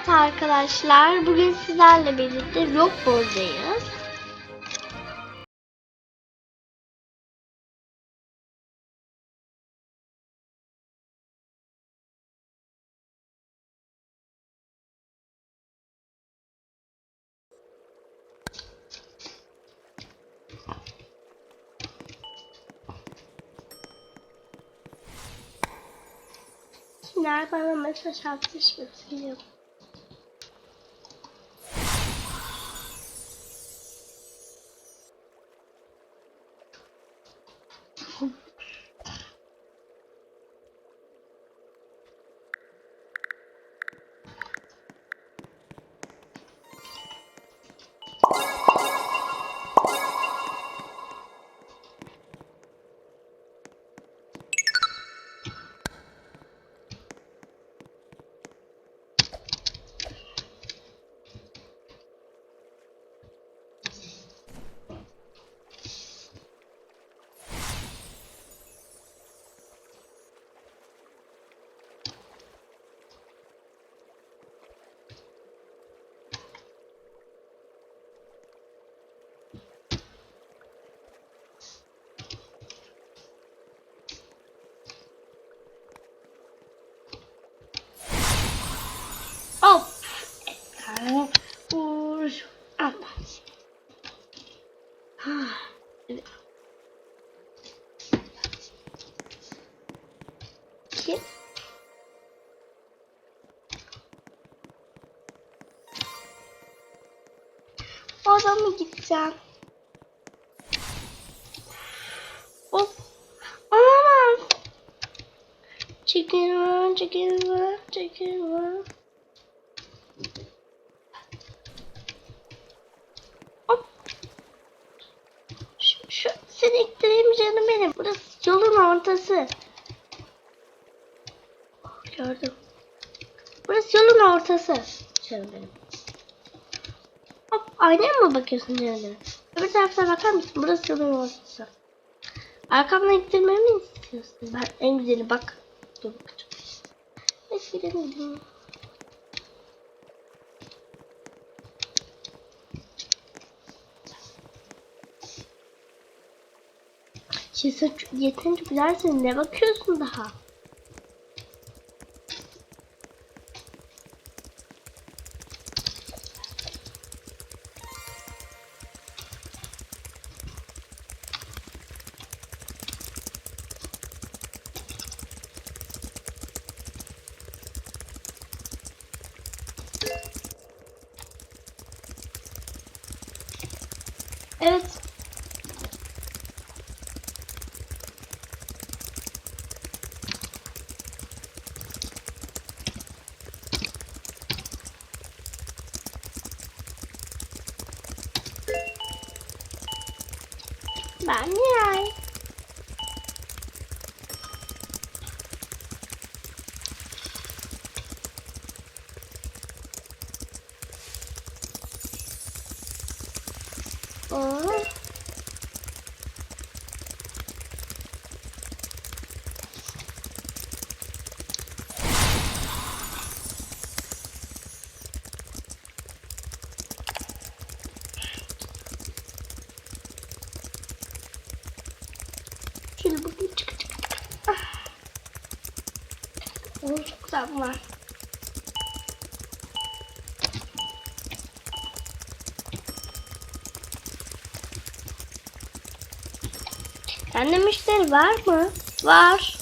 Evet arkadaşlar, bugün sizlerle birlikte Rockball'dayız. Kimler bana mesaj atmış bakayım. Mı gideceğim? Of. Olamaz. Çekil çekil çekil şu seni ittireyim canım benim. Burası yolun ortası. Oh, gördüm. Burası yolun ortası. Canım benim. Hop aynaya mı bakıyorsun benim? Öbür taraftan bakar mısın? Burası yolun ortası. Arkamdan ittirmemi mi istiyorsun? Ben en güzeli bak. Dur bakacağım. Eskiden gidelim. Şimdi yeterince güzelsin. Ne bakıyorsun daha? Ben Miray. Oo. Şöyle bakayım çık çık çık. Çok güzel bunlar. Sende müşteri var mı? Var.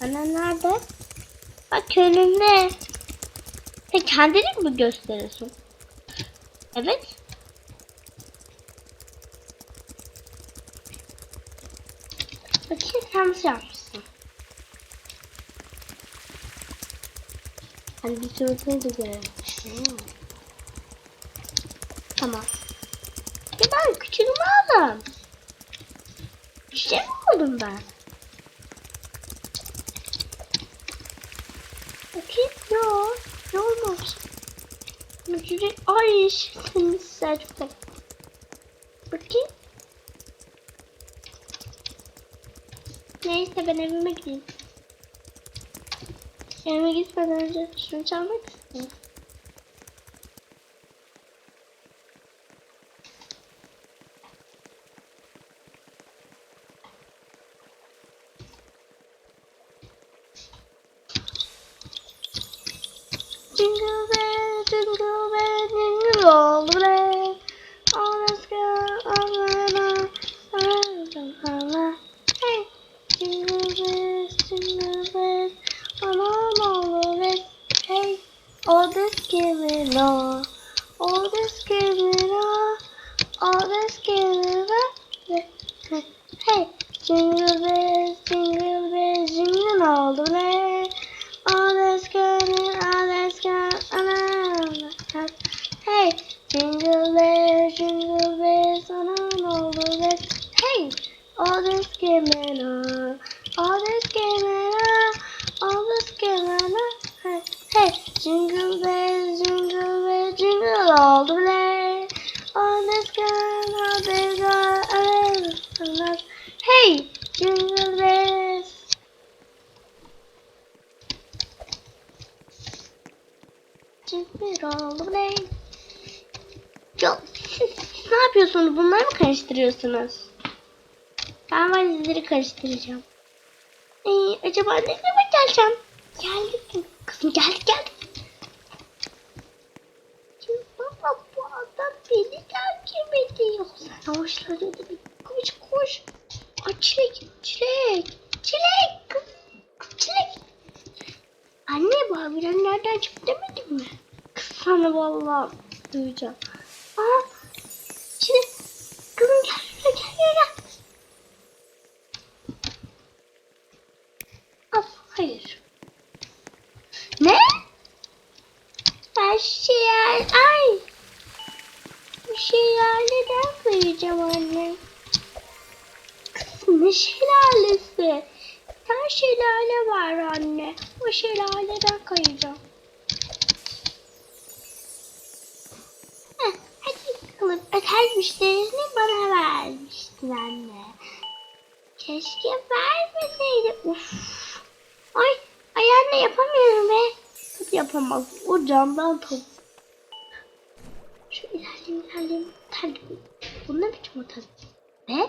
Ana nerede? Bak önünde. Sen kendini mi gösteriyorsun? Evet. Sen nasıl yapmışsın? Hani bir suratını da görelim. Hmm. Tamam. Ya ben küçük oğlum. Bir şey mi oldum ben? Bakayım. Yok. Ne? Mücüre... Ay seni serptim. Bakayım. Neyse ben evime gideyim. Eve gitmeden önce şunu çalmak istiyorum. Jingle bell, jingle bell, jingle all the way. Oh, let's all this giving all, all this giving all, all this giving all. Hey, jingle bells, jingle bells, jingle all the way. All that's good, all that's good, all that's good. Hey, jingle bells, jingle bells, on and all the way. Hey, all this giving on, all this giving on, all this giving on. Hey, hey, jingle bells, jingle bells, jingle all the way. All this good, all this good, all this good. Hey, jingle bells. Way. Ya siz, siz ne yapıyorsunuz? Bunları mı karıştırıyorsunuz? Ben valizleri karıştıracağım. Ee, acaba ne zaman geleceğim? Geldik. Kızım geldik geldik. Şimdi baba bu adam beni takip ediyor. Sen hoşlanıyordu bir koş koş. Ay çilek çilek. Çilek kız çilek. Anne bu abiler nereden çıktı demedim mi? Sana vallahi duyacağım. Aa, şimdi kızım gel gel gel gel. gel. Of, hayır. Ne? Her şey ay. Bir şeylerden koyacağım anne. Kızım ne şelalesi? Her şelale var anne. O şelaleden kayacağım. Hadi bakalım. Öter müşterini bana vermiştin anne. Keşke vermeseydi. Uf. Ay, ay anne yapamıyorum be. Tabii yapamaz. O camdan top. Şu ilerleyeyim ilerleyeyim. Terlim. Bu ne biçim otel? Ne?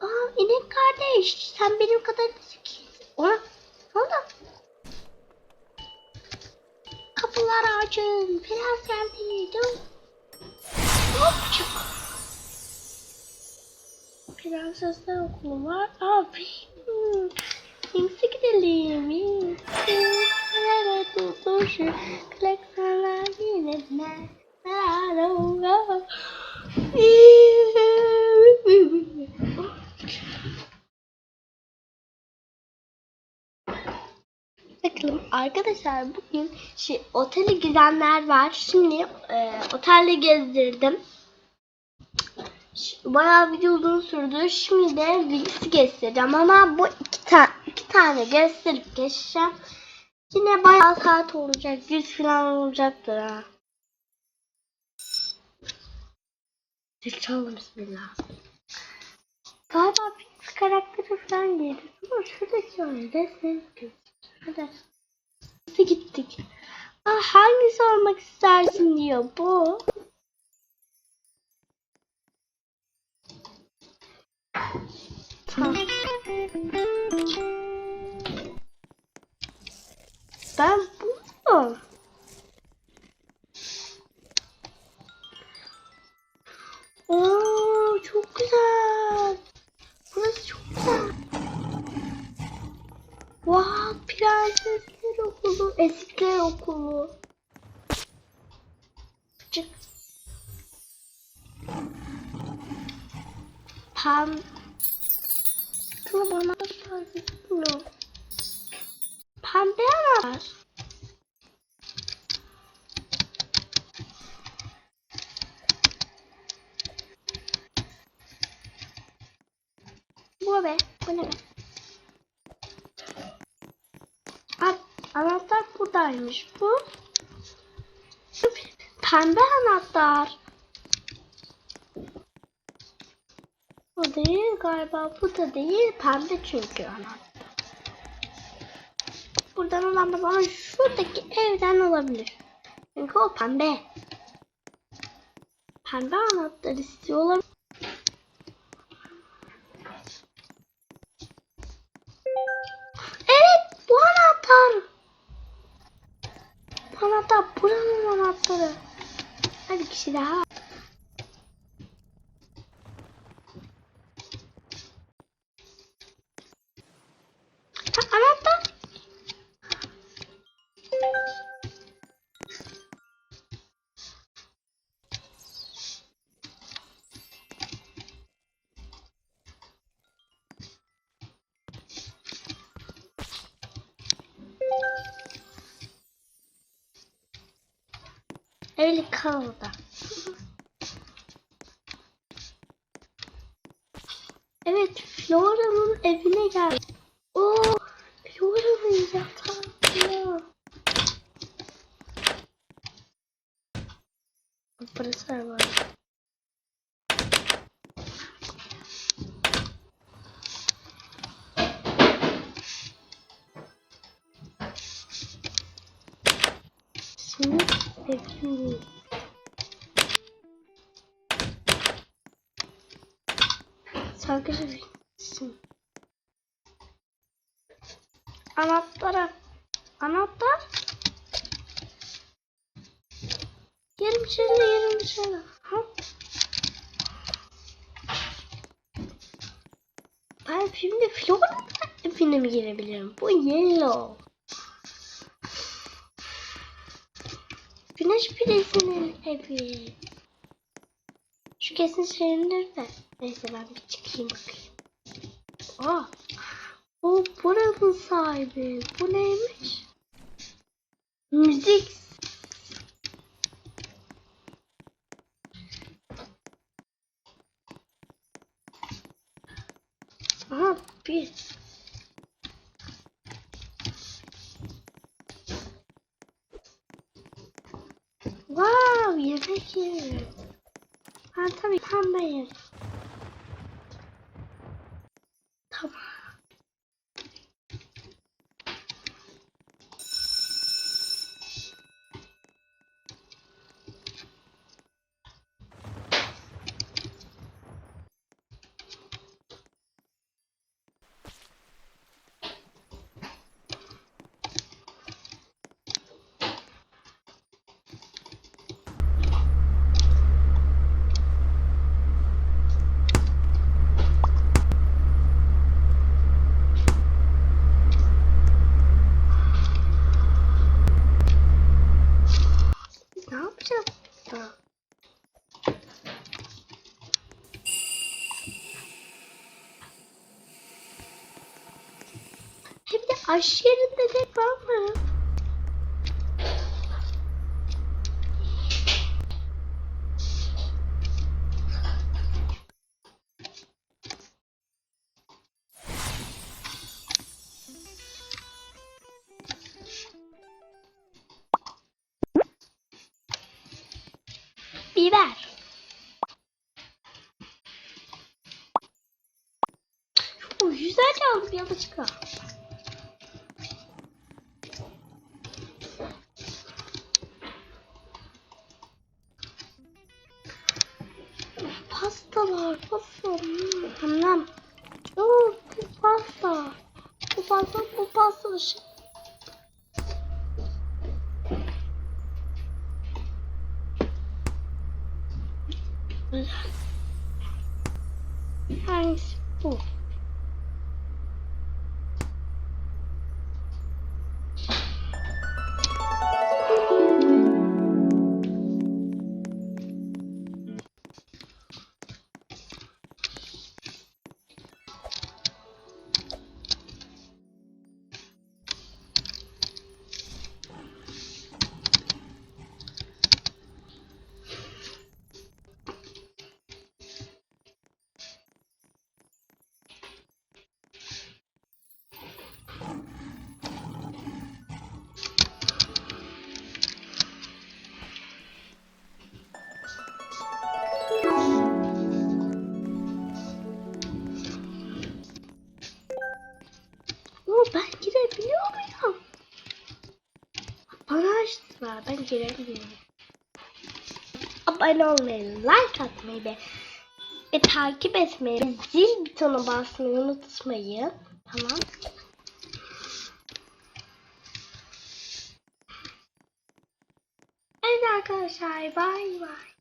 Aa inek kardeş. Sen benim kadar zekisin. Ona ne oldu? Kapılar açın. Prens geldi. Dur. Hopçuk. Prensesler okulu var. Aa, hmm. Kimse gidelim. Evet, bu şu Klaksana yine ne? Bakalım arkadaşlar bugün şey, otele gidenler var. Şimdi e, otelde gezdirdim. Bayağı video uzun sürdü. Şimdi de Willis'i göstereceğim ama bu iki, ta iki tane gösterip geçeceğim. Yine bayağı saat olacak. 100 falan olacaktır ha. Zil çaldım bismillah. Galiba bir karakteri falan giydi. Ama şuradaki öyle ses Hadi. Gittik? Aa, hangisi olmak istersin diyor bu. Tamam. Ben bunu. Okulu, ezikler okulu. Çık. Kılı bana sarılıyor. Pembe. Bu be, bu ne be? Bak anahtar buradaymış bu. Pembe anahtar. Bu değil galiba bu da değil pembe çünkü anahtar. Bu buradan olamaz ama şuradaki evden olabilir. Çünkü o pembe. Pembe anahtar istiyor olabilir. Öyle kaldı. Evet, Flora'nın evine gel. Oo, Flora'nın yatağı. Burası var. Sadece resim. Anahtara. Anahtar. Yerim içeride, yerim dışarıda. Ha? Ben şimdi Flora'nın evine mi girebilirim? Bu yellow. Güneş prizinin evi. Şu kesin şeyindir de. Neyse ben bir çıkayım bakayım. Aa. O buranın sahibi. Bu neymiş? Müzik. Aha bir. Wow, yemek yeri. Ha tabii pembe yer. Tamam. Ne yapacağız burada? Hem de aş yerinde de mı? Biber. O güzel çaldı bir Bu pasta, bu pasta. Şey. Hangisi Ben giremiyorum. Abone olmayı, like atmayı ve, ve takip etmeyi, zil butonu basmayı unutmayın. Tamam. Evet arkadaşlar bay bay.